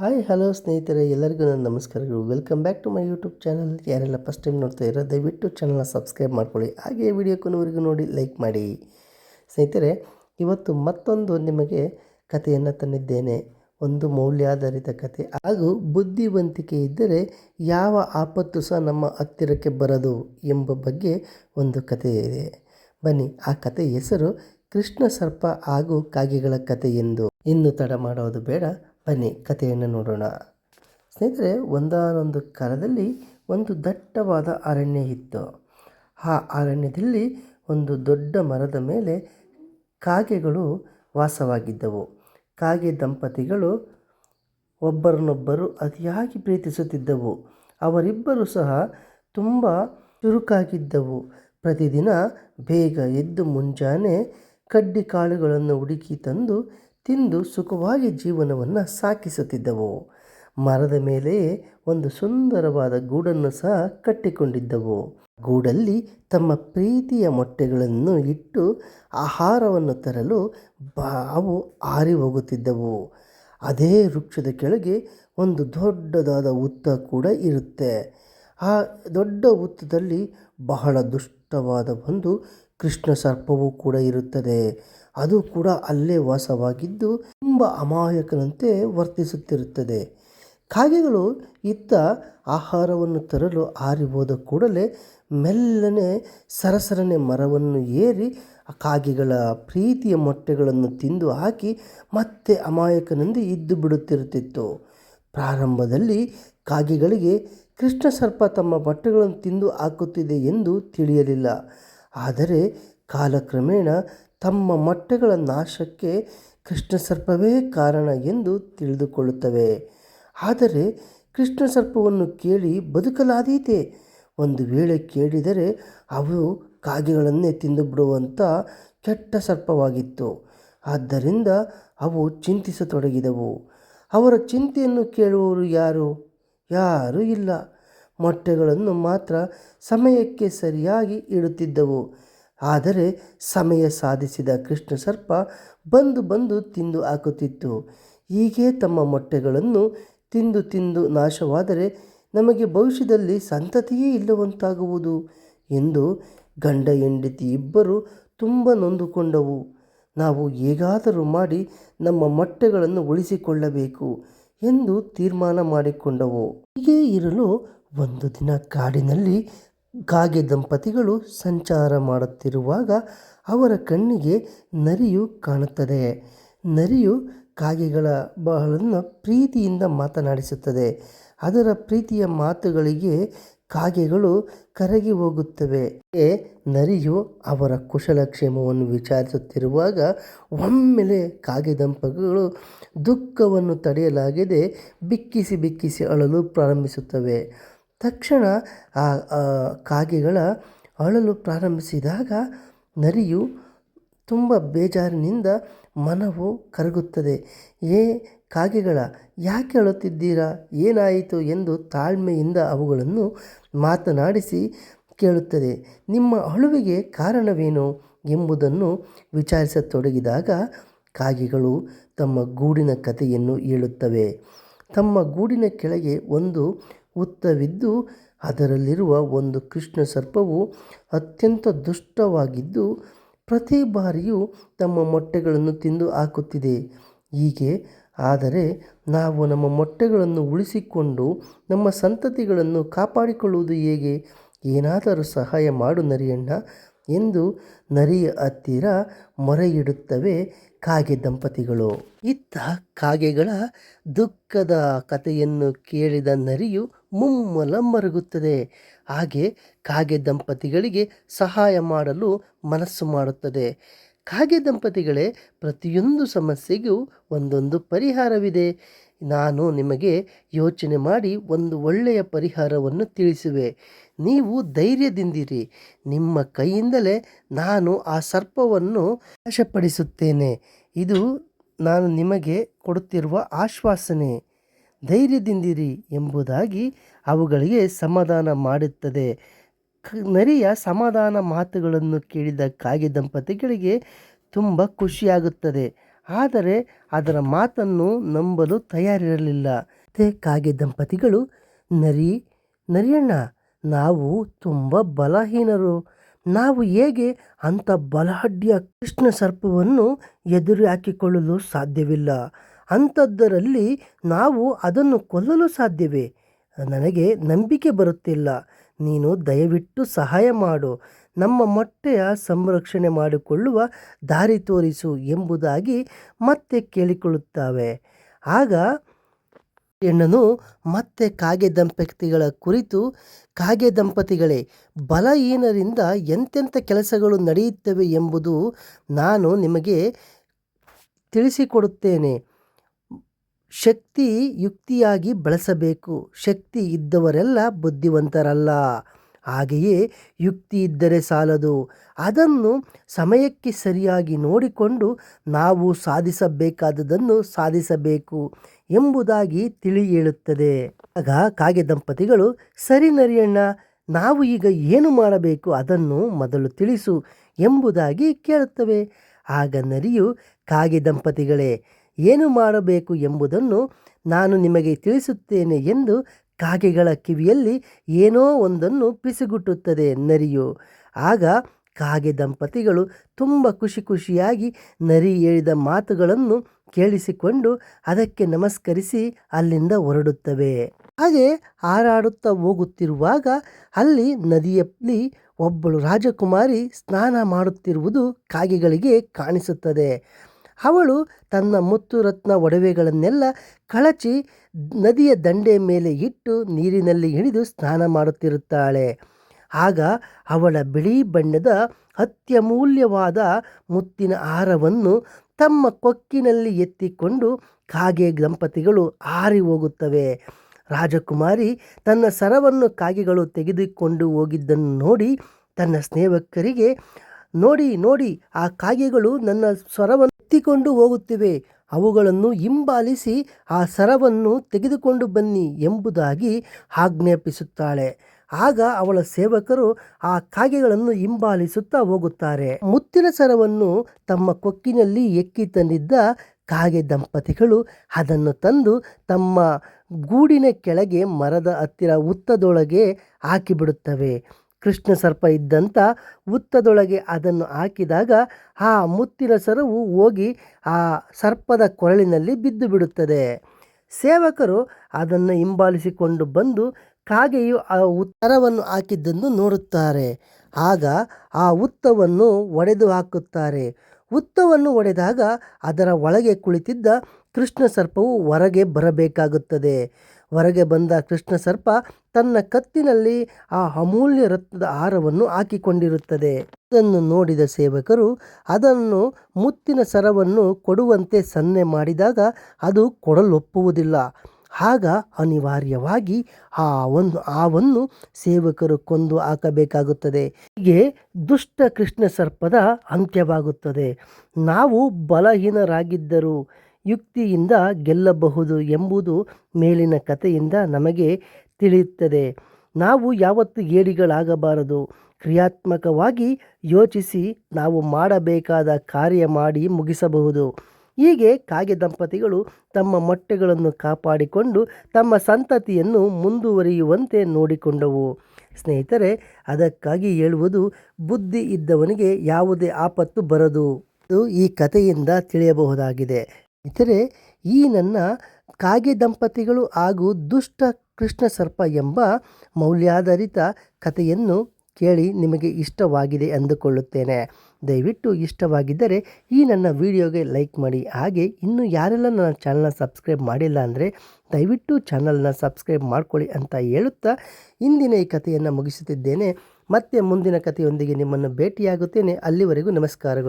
Hi, hello ಸ್ನೇಹಿತರೆ, ಎಲ್ಲರಿಗೂ ನನ್ನ ನಮಸ್ಕಾರಗಳು. Welcome back to my YouTube channel ಯಾರೆಲ್ಲ ಫಸ್ಟ್ ಟೈಮ್ ನೋಡ್ತಾ ಇರೋ, ದಯವಿಟ್ಟು ಚಾನಲ್ನ ಸಬ್ಸ್ಕ್ರೈಬ್ ಮಾಡ್ಕೊಳ್ಳಿ. ಹಾಗೆ ವಿಡಿಯೋ ಕೊನೆವರೆಗೂ ನೋಡಿ ಲೈಕ್ ಮಾಡಿ. ಸ್ನೇಹಿತರೆ, ಇವತ್ತು ಮತ್ತೊಂದು ನಿಮಗೆ ಕಥೆಯನ್ನು ತಂದಿದ್ದೇನೆ. ಒಂದು ಮೌಲ್ಯಾಧಾರಿತ ಕಥೆ. ಹಾಗೂ ಬುದ್ಧಿವಂತಿಕೆ ಇದ್ದರೆ ಯಾವ ಆಪತ್ತು ಸಹ ನಮ್ಮ ಹತ್ತಿರಕ್ಕೆ ಬರದು ಎಂಬ ಬಗ್ಗೆ ಒಂದು ಕಥೆ ಇದೆ. ಬನ್ನಿ, ಆ ಕಥೆ ಹೆಸರು ಕೃಷ್ಣ ಸರ್ಪ ಹಾಗೂ ಕಾಗೆಗಳ ಕಥೆ ಎಂದು. ಇನ್ನು ತಡ ಮಾಡೋದು ಬೇಡ. ಬನ್ನಿ ಕಥೆಯನ್ನು ನೋಡೋಣ. ಸ್ನೇಹಿತರೆ, ಒಂದಾನೊಂದು ಕಾಲದಲ್ಲಿ ಒಂದು ದಟ್ಟವಾದ ಅರಣ್ಯ ಇತ್ತು. ಆ ಅರಣ್ಯದಲ್ಲಿ ಒಂದು ದೊಡ್ಡ ಮರದ ಮೇಲೆ ಕಾಗೆಗಳು ವಾಸವಾಗಿದ್ದವು. ಕಾಗೆ ದಂಪತಿಗಳು ಒಬ್ಬರನ್ನೊಬ್ಬರು ಅತಿಯಾಗಿ ಪ್ರೀತಿಸುತ್ತಿದ್ದವು. ಅವರಿಬ್ಬರು ಸಹ ತುಂಬ ಚುರುಕಾಗಿದ್ದವು. ಪ್ರತಿದಿನ ಬೇಗ ಎದ್ದು ಮುಂಜಾನೆ ಕಡ್ಡಿ ಕಾಳುಗಳನ್ನು ಹುಡುಕಿ ತಂದು ತಿಂದು ಸುಖವಾಗಿ ಜೀವನವನ್ನು ಸಾಕಿಸುತ್ತಿದ್ದವು ಮರದ ಮೇಲೆಯೇ ಒಂದು ಸುಂದರವಾದ ಗೂಡನ್ನು ಸಹ ಕಟ್ಟಿಕೊಂಡಿದ್ದವು. ಗೂಡಲ್ಲಿ ತಮ್ಮ ಪ್ರೀತಿಯ ಮೊಟ್ಟೆಗಳನ್ನು ಇಟ್ಟು ಆಹಾರವನ್ನು ತರಲು ಅವು ಹಾರಿ ಹೋಗುತ್ತಿದ್ದವು. ಅದೇ ವೃಕ್ಷದ ಕೆಳಗೆ ಒಂದು ದೊಡ್ಡದಾದ ಉತ್ತ ಕೂಡ ಇರುತ್ತೆ. ಆ ದೊಡ್ಡ ಉತ್ತದಲ್ಲಿ ಬಹಳ ದುಷ್ಟವಾದ ಒಂದು ಕೃಷ್ಣ ಸರ್ಪವೂ ಕೂಡ ಇರುತ್ತದೆ. ಅದು ಕೂಡ ಅಲ್ಲೇ ವಾಸವಾಗಿದ್ದು ತುಂಬ ಅಮಾಯಕನಂತೆ ವರ್ತಿಸುತ್ತಿರುತ್ತದೆ. ಕಾಗೆಗಳು ಇತ್ತ ಆಹಾರವನ್ನು ತರಲು ಹಾರಿ ಹೋದ ಕೂಡಲೇ ಮೆಲ್ಲನೆ ಸರಸರನೆ ಮರವನ್ನು ಏರಿ ಕಾಗೆಗಳ ಪ್ರೀತಿಯ ಮೊಟ್ಟೆಗಳನ್ನು ತಿಂದು ಹಾಕಿ ಮತ್ತೆ ಅಮಾಯಕನಂದು ಇದ್ದು ಬಿಡುತ್ತಿರುತ್ತಿತ್ತು. ಪ್ರಾರಂಭದಲ್ಲಿ ಕಾಗೆಗಳಿಗೆ ಕೃಷ್ಣ ಸರ್ಪ ತಮ್ಮ ಮೊಟ್ಟೆಗಳನ್ನು ತಿಂದು ಹಾಕುತ್ತಿದೆ ಎಂದು ತಿಳಿಯಲಿಲ್ಲ. ಆದರೆ ಕಾಲಕ್ರಮೇಣ ತಮ್ಮ ಮೊಟ್ಟೆಗಳ ನಾಶಕ್ಕೆ ಕೃಷ್ಣ ಸರ್ಪವೇ ಕಾರಣ ಎಂದು ತಿಳಿದುಕೊಳ್ಳುತ್ತವೆ. ಆದರೆ ಕೃಷ್ಣ ಸರ್ಪವನ್ನು ಕೇಳಿ ಬದುಕಲಾದೀತೆ. ಒಂದು ವೇಳೆ ಕೇಳಿದರೆ ಅವು ಕಾಗೆಗಳನ್ನೇ ತಿಂದು ಬಿಡುವಂಥ ಕೆಟ್ಟ ಸರ್ಪವಾಗಿತ್ತು. ಆದ್ದರಿಂದ ಅವು ಚಿಂತಿಸತೊಡಗಿದವು. ಅವರ ಚಿಂತೆಯನ್ನು ಕೇಳುವವರು ಯಾರು? ಯಾರೂ ಇಲ್ಲ. ಮೊಟ್ಟೆಗಳನ್ನು ಮಾತ್ರ ಸಮಯಕ್ಕೆ ಸರಿಯಾಗಿ ಇಡುತ್ತಿದ್ದವು. ಆದರೆ ಸಮಯ ಸಾಧಿಸಿದ ಕೃಷ್ಣ ಸರ್ಪ ಬಂದು ಬಂದು ತಿಂದು ಹಾಕುತ್ತಿತ್ತು. ಹೀಗೆ ತಮ್ಮ ಮೊಟ್ಟೆಗಳನ್ನು ತಿಂದು ತಿಂದು ನಾಶವಾದರೆ ನಮಗೆ ಭವಿಷ್ಯದಲ್ಲಿ ಸಂತತಿಯೇ ಇಲ್ಲವಂತಾಗುವುದು ಎಂದು ಗಂಡ ಹೆಂಡತಿ ಇಬ್ಬರು ತುಂಬ ನೊಂದುಕೊಂಡವು. ನಾವು ಹೇಗಾದರೂ ಮಾಡಿ ನಮ್ಮ ಮೊಟ್ಟೆಗಳನ್ನು ಉಳಿಸಿಕೊಳ್ಳಬೇಕು ಎಂದು ತೀರ್ಮಾನ ಮಾಡಿಕೊಂಡವು. ಹೀಗೆ ಇರಲು ಒಂದು ದಿನ ಕಾಡಿನಲ್ಲಿ ಕಾಗೆ ದಂಪತಿಗಳು ಸಂಚಾರ ಮಾಡುತ್ತಿರುವಾಗ ಅವರ ಕಣ್ಣಿಗೆ ನರಿಯು ಕಾಣುತ್ತದೆ. ನರಿಯು ಕಾಗೆಗಳ ಬಹಳನ್ನು ಪ್ರೀತಿಯಿಂದ ಮಾತನಾಡಿಸುತ್ತದೆ. ಅದರ ಪ್ರೀತಿಯ ಮಾತುಗಳಿಗೆ ಕಾಗೆಗಳು ಕರಗಿ ಹೋಗುತ್ತವೆ. ನರಿಯು ಅವರ ಕುಶಲಕ್ಷೇಮವನ್ನು ವಿಚಾರಿಸುತ್ತಿರುವಾಗ ಒಮ್ಮೆಲೆ ಕಾಗೆ ದಂಪತಿಗಳು ದುಃಖವನ್ನು ತಡೆಯಲಾಗದೆ ಬಿಕ್ಕಿಸಿ ಬಿಕ್ಕಿಸಿ ಅಳಲು ಪ್ರಾರಂಭಿಸುತ್ತವೆ. ತಕ್ಷಣ ಆ ಕಾಗೆಗಳ ಅಳಲು ಪ್ರಾರಂಭಿಸಿದಾಗ ನರಿಯು ತುಂಬ ಬೇಜಾರಿನಿಂದ ಮನವು ಕರಗುತ್ತದೆ. ಏ ಕಾಗೆಗಳ, ಯಾಕೆ ಅಳುತ್ತಿದ್ದೀರಾ? ಏನಾಯಿತು ಎಂದು ತಾಳ್ಮೆಯಿಂದ ಅವುಗಳನ್ನು ಮಾತನಾಡಿಸಿ ಕೇಳುತ್ತದೆ. ನಿಮ್ಮ ಅಳುವಿಗೆ ಕಾರಣವೇನು ಎಂಬುದನ್ನು ವಿಚಾರಿಸತೊಡಗಿದಾಗ ಕಾಗೆಗಳು ತಮ್ಮ ಗೂಡಿನ ಕಥೆಯನ್ನು ಹೇಳುತ್ತವೆ. ತಮ್ಮ ಗೂಡಿನ ಕೆಳಗೆ ಒಂದು ಹುತ್ತವಿದ್ದು ಅದರಲ್ಲಿರುವ ಒಂದು ಕೃಷ್ಣ ಸರ್ಪವು ಅತ್ಯಂತ ದುಷ್ಟವಾಗಿದ್ದು ಪ್ರತಿ ಬಾರಿಯೂ ತಮ್ಮ ಮೊಟ್ಟೆಗಳನ್ನು ತಿಂದು ಹಾಕುತ್ತಿದೆ. ಹೀಗೆ ಆದರೆ ನಾವು ನಮ್ಮ ಮೊಟ್ಟೆಗಳನ್ನು ಉಳಿಸಿಕೊಂಡು ನಮ್ಮ ಸಂತತಿಗಳನ್ನು ಕಾಪಾಡಿಕೊಳ್ಳುವುದು ಹೇಗೆ? ಏನಾದರೂ ಸಹಾಯ ಮಾಡು ನರಿಯಣ್ಣ ಎಂದು ನರಿಯ ಹತ್ತಿರ ಮೊರೆಯಿಡುತ್ತವೆ ಕಾಗೆ ದಂಪತಿಗಳು. ಇತ್ತ ಕಾಗೆಗಳ ದುಃಖದ ಕಥೆಯನ್ನು ಕೇಳಿದ ನರಿಯು ಮುಮ್ಮಲ ಮರುಗುತ್ತದೆ. ಹಾಗೆ ಕಾಗೆ ದಂಪತಿಗಳಿಗೆ ಸಹಾಯ ಮಾಡಲು ಮನಸ್ಸು ಮಾಡುತ್ತದೆ. ಕಾಗೆ ದಂಪತಿಗಳೇ, ಪ್ರತಿಯೊಂದು ಸಮಸ್ಯೆಗೂ ಒಂದೊಂದು ಪರಿಹಾರವಿದೆ. ನಾನು ನಿಮಗೆ ಯೋಚನೆ ಮಾಡಿ ಒಂದು ಒಳ್ಳೆಯ ಪರಿಹಾರವನ್ನು ತಿಳಿಸುವೆ. ನೀವು ಧೈರ್ಯದಿಂದಿರಿ. ನಿಮ್ಮ ಕೈಯಿಂದಲೇ ನಾನು ಆ ಸರ್ಪವನ್ನು ನಾಶಪಡಿಸುತ್ತೇನೆ. ಇದು ನಾನು ನಿಮಗೆ ಕೊಡುತ್ತಿರುವ ಆಶ್ವಾಸನೆ. ಧೈರ್ಯದಿಂದಿರಿ ಎಂಬುದಾಗಿ ಅವುಗಳಿಗೆ ಸಮಾಧಾನ ಮಾಡುತ್ತದೆ. ನರಿಯ ಸಮಾಧಾನ ಮಾತುಗಳನ್ನು ಕೇಳಿದ ಕಾಗೆ ದಂಪತಿಗಳಿಗೆ ತುಂಬ ಖುಷಿಯಾಗುತ್ತದೆ. ಆದರೆ ಅದರ ಮಾತನ್ನು ನಂಬಲು ತಯಾರಿರಲಿಲ್ಲ. ಕಾಗೆ ದಂಪತಿಗಳು, ನರಿ, ನರಿಯಣ್ಣ, ನಾವು ತುಂಬ ಬಲಹೀನರು. ನಾವು ಹೇಗೆ ಅಂಥ ಬಲಹಡ್ಡಿಯ ಕೃಷ್ಣ ಸರ್ಪವನ್ನು ಎದುರು ಹಾಕಿಕೊಳ್ಳಲು ಸಾಧ್ಯವಿಲ್ಲ. ಅಂಥದ್ದರಲ್ಲಿ ನಾವು ಅದನ್ನು ಕೊಲ್ಲಲು ಸಾಧ್ಯವೇ? ನನಗೆ ನಂಬಿಕೆ ಬರುತ್ತಿಲ್ಲ. ನೀನು ದಯವಿಟ್ಟು ಸಹಾಯ ಮಾಡು. ನಮ್ಮ ಮೊಟ್ಟೆಯ ಸಂರಕ್ಷಣೆ ಮಾಡಿಕೊಳ್ಳುವ ದಾರಿ ತೋರಿಸು ಎಂಬುದಾಗಿ ಮತ್ತೆ ಕೇಳಿಕೊಳ್ಳುತ್ತವೆ. ಆಗ ಹೆಣ್ಣನು, ಮತ್ತೆ ಕಾಗೆ ದಂಪತಿಗಳ ಕುರಿತು, ಕಾಗೆ ದಂಪತಿಗಳೇ ಬಲಹೀನರಿಂದ ಎಂತೆಂಥ ಕೆಲಸಗಳು ನಡೆಯುತ್ತವೆ ಎಂಬುದು ನಾನು ನಿಮಗೆ ತಿಳಿಸಿಕೊಡುತ್ತೇನೆ. ಶಕ್ತಿ ಯುಕ್ತಿಯಾಗಿ ಬಳಸಬೇಕು. ಶಕ್ತಿ ಇದ್ದವರೆಲ್ಲ ಬುದ್ಧಿವಂತರಲ್ಲ. ಹಾಗೆಯೇ ಯುಕ್ತಿ ಇದ್ದರೆ ಸಾಲದು. ಅದನ್ನು ಸಮಯಕ್ಕೆ ಸರಿಯಾಗಿ ನೋಡಿಕೊಂಡು ನಾವು ಸಾಧಿಸಬೇಕಾದದನ್ನು ಸಾಧಿಸಬೇಕು ಎಂಬುದಾಗಿ ತಿಳಿ ಹೇಳುತ್ತದೆ. ಆಗ ಕಾಗೆ ದಂಪತಿಗಳು, ಸರಿ ನರಿಯಣ್ಣ, ನಾವು ಈಗ ಏನು ಮಾಡಬೇಕು ಅದನ್ನು ಮೊದಲು ತಿಳಿಸು ಎಂಬುದಾಗಿ ಕೇಳುತ್ತವೆ. ಆಗ ನರಿಯು ಕಾಗೆ ದಂಪತಿಗಳೇ ಏನು ಮಾಡಬೇಕು ಎಂಬುದನ್ನು ನಾನು ನಿಮಗೆ ತಿಳಿಸುತ್ತೇನೆ ಎಂದು ಕಾಗೆಗಳ ಕಿವಿಯಲ್ಲಿ ಏನೋ ಒಂದನ್ನು ಪಿಸುಗುಟ್ಟುತ್ತದೆ ನರಿಯು. ಆಗ ಕಾಗೆ ದಂಪತಿಗಳು ತುಂಬ ಖುಷಿ ಖುಷಿಯಾಗಿ ನರಿ ಹೇಳಿದ ಮಾತುಗಳನ್ನು ಕೇಳಿಸಿಕೊಂಡು ಅದಕ್ಕೆ ನಮಸ್ಕರಿಸಿ ಅಲ್ಲಿಂದ ಹೊರಡುತ್ತವೆ. ಹಾಗೆ ಹಾರಾಡುತ್ತಾ ಹೋಗುತ್ತಿರುವಾಗ ಅಲ್ಲಿ ನದಿಯಲ್ಲಿ ಒಬ್ಬಳು ರಾಜಕುಮಾರಿ ಸ್ನಾನ ಮಾಡುತ್ತಿರುವುದು ಕಾಗೆಗಳಿಗೆ ಕಾಣಿಸುತ್ತದೆ. ಅವಳು ತನ್ನ ಮುತ್ತು ರತ್ನ ಒಡವೆಗಳನ್ನೆಲ್ಲ ಕಳಚಿ ನದಿಯ ದಂಡೆ ಮೇಲೆ ಇಟ್ಟು ನೀರಿನಲ್ಲಿ ಹಿಡಿದು ಸ್ನಾನ ಮಾಡುತ್ತಿರುತ್ತಾಳೆ. ಆಗ ಅವಳ ಬಿಳಿ ಬಣ್ಣದ ಅತ್ಯಮೂಲ್ಯವಾದ ಮುತ್ತಿನ ಹಾರವನ್ನು ತಮ್ಮ ಕೊಕ್ಕಿನಲ್ಲಿ ಎತ್ತಿಕೊಂಡು ಕಾಗೆ ದಂಪತಿಗಳು ಹಾರಿ ಹೋಗುತ್ತವೆ. ರಾಜಕುಮಾರಿ ತನ್ನ ಸರವನ್ನು ಕಾಗೆಗಳು ತೆಗೆದುಕೊಂಡು ಹೋಗಿದ್ದನ್ನು ನೋಡಿ ತನ್ನ ಸ್ನೇಹಕರಿಗೆ, ನೋಡಿ ನೋಡಿ, ಆ ಕಾಗೆಗಳು ನನ್ನ ಸ್ವರವನ್ನು ಎತ್ತಿಕೊಂಡು ಹೋಗುತ್ತಿವೆ. ಅವುಗಳನ್ನು ಹಿಂಬಾಲಿಸಿ ಆ ಸರವನ್ನು ತೆಗೆದುಕೊಂಡು ಬನ್ನಿ ಎಂಬುದಾಗಿ ಆಜ್ಞಾಪಿಸುತ್ತಾಳೆ. ಆಗ ಅವಳ ಸೇವಕರು ಆ ಕಾಗೆಗಳನ್ನು ಹಿಂಬಾಲಿಸುತ್ತಾ ಹೋಗುತ್ತಾರೆ. ಮುತ್ತಿನ ಸರವನ್ನು ತಮ್ಮ ಕೊಕ್ಕಿನಲ್ಲಿ ಎಕ್ಕಿ ತಂದಿದ್ದ ಕಾಗೆ ದಂಪತಿಗಳು ಅದನ್ನು ತಂದು ತಮ್ಮ ಗೂಡಿನ ಕೆಳಗೆ ಮರದ ಹತ್ತಿರ ಉತ್ತದೊಳಗೆ ಹಾಕಿಬಿಡುತ್ತವೆ. ಕೃಷ್ಣ ಸರ್ಪ ಇದ್ದಂಥ ಉತ್ತದೊಳಗೆ ಅದನ್ನು ಹಾಕಿದಾಗ ಆ ಮುತ್ತಿನ ಸರವು ಹೋಗಿ ಆ ಸರ್ಪದ ಕೊರಳಿನಲ್ಲಿ ಬಿದ್ದು ಬಿಡುತ್ತದೆ. ಸೇವಕರು ಅದನ್ನು ಹಿಂಬಾಲಿಸಿಕೊಂಡು ಬಂದು ಕಾಗೆಯು ಆ ಉತ್ತರವನ್ನು ಹಾಕಿದ್ದನ್ನು ನೋಡುತ್ತಾರೆ. ಆಗ ಆ ಉತ್ತವನ್ನು ಒಡೆದು ಹಾಕುತ್ತಾರೆ. ಉತ್ತವನ್ನು ಒಡೆದಾಗ ಅದರ ಒಳಗೆ ಕುಳಿತಿದ್ದ ಕೃಷ್ಣ ಸರ್ಪವು ಹೊರಗೆ ಬರಬೇಕಾಗುತ್ತದೆ. ಹೊರಗೆ ಬಂದ ಕೃಷ್ಣ ಸರ್ಪ ತನ್ನ ಕತ್ತಿನಲ್ಲಿ ಆ ಅಮೂಲ್ಯ ರತ್ನದ ಹಾರವನ್ನು ಹಾಕಿಕೊಂಡಿರುತ್ತದೆ. ಅದನ್ನು ನೋಡಿದ ಸೇವಕರು ಅದನ್ನು ಮುತ್ತಿನ ಸರವನ್ನು ಕೊಡುವಂತೆ ಸನ್ನೆ ಮಾಡಿದಾಗ ಅದು ಕೊಡಲೊಪ್ಪುವುದಿಲ್ಲ. ಆಗ ಅನಿವಾರ್ಯವಾಗಿ ಆ ಒಂದು ಆವನ್ನು ಸೇವಕರು ಕೊಂದು ಹಾಕಬೇಕಾಗುತ್ತದೆ. ಹೀಗೆ ದುಷ್ಟ ಕೃಷ್ಣ ಸರ್ಪದ ಅಂತ್ಯವಾಗುತ್ತದೆ. ನಾವು ಬಲಹೀನರಾಗಿದ್ದರೂ ಯುಕ್ತಿಯಿಂದ ಗೆಲ್ಲಬಹುದು ಎಂಬುದು ಮೇಲಿನ ಕಥೆಯಿಂದ ನಮಗೆ ತಿಳಿಯುತ್ತದೆ. ನಾವು ಯಾವತ್ತು ಏಡಿಗಳಾಗಬಾರದು. ಕ್ರಿಯಾತ್ಮಕವಾಗಿ ಯೋಚಿಸಿ ನಾವು ಮಾಡಬೇಕಾದ ಕಾರ್ಯ ಮಾಡಿ ಮುಗಿಸಬಹುದು. ಹೀಗೆ ಕಾಗೆ ದಂಪತಿಗಳು ತಮ್ಮ ಮೊಟ್ಟೆಗಳನ್ನು ಕಾಪಾಡಿಕೊಂಡು ತಮ್ಮ ಸಂತತಿಯನ್ನು ಮುಂದುವರಿಯುವಂತೆ ನೋಡಿಕೊಂಡವು. ಸ್ನೇಹಿತರೆ, ಅದಕ್ಕಾಗಿ ಹೇಳುವುದು, ಬುದ್ಧಿ ಇದ್ದವನಿಗೆ ಯಾವುದೇ ಆಪತ್ತು ಬರದು ಈ ಕಥೆಯಿಂದ ತಿಳಿಯಬಹುದಾಗಿದೆ. ಸ್ನೇಹಿತರೆ ಈ ನನ್ನ ಕಾಗೆ ದಂಪತಿಗಳು ಹಾಗೂ ದುಷ್ಟ ಕೃಷ್ಣ ಸರ್ಪ ಎಂಬ ಮೌಲ್ಯಾಧಾರಿತ ಕಥೆಯನ್ನು ಕೇಳಿ ನಿಮಗೆ ಇಷ್ಟವಾಗಿದೆ ಅಂದುಕೊಳ್ಳುತ್ತೇನೆ. ದಯವಿಟ್ಟು ಇಷ್ಟವಾಗಿದ್ದರೆ ಈ ನನ್ನ ವಿಡಿಯೋಗೆ ಲೈಕ್ ಮಾಡಿ. ಹಾಗೆ ಇನ್ನು ಯಾರೆಲ್ಲ ನನ್ನ ಚಾನಲ್ನ ಸಬ್ಸ್ಕ್ರೈಬ್ ಮಾಡಿಲ್ಲ ಅಂದರೆ ದಯವಿಟ್ಟು ಚಾನಲ್ನ ಸಬ್ಸ್ಕ್ರೈಬ್ ಮಾಡಿಕೊಳ್ಳಿ ಅಂತ ಹೇಳುತ್ತಾ ಇಂದಿನ ಈ ಕಥೆಯನ್ನು ಮುಗಿಸುತ್ತಿದ್ದೇನೆ. ಮತ್ತೆ ಮುಂದಿನ ಕಥೆಯೊಂದಿಗೆ ನಿಮ್ಮನ್ನು ಭೇಟಿಯಾಗುತ್ತೇನೆ. ಅಲ್ಲಿವರೆಗೂ ನಮಸ್ಕಾರಗಳು.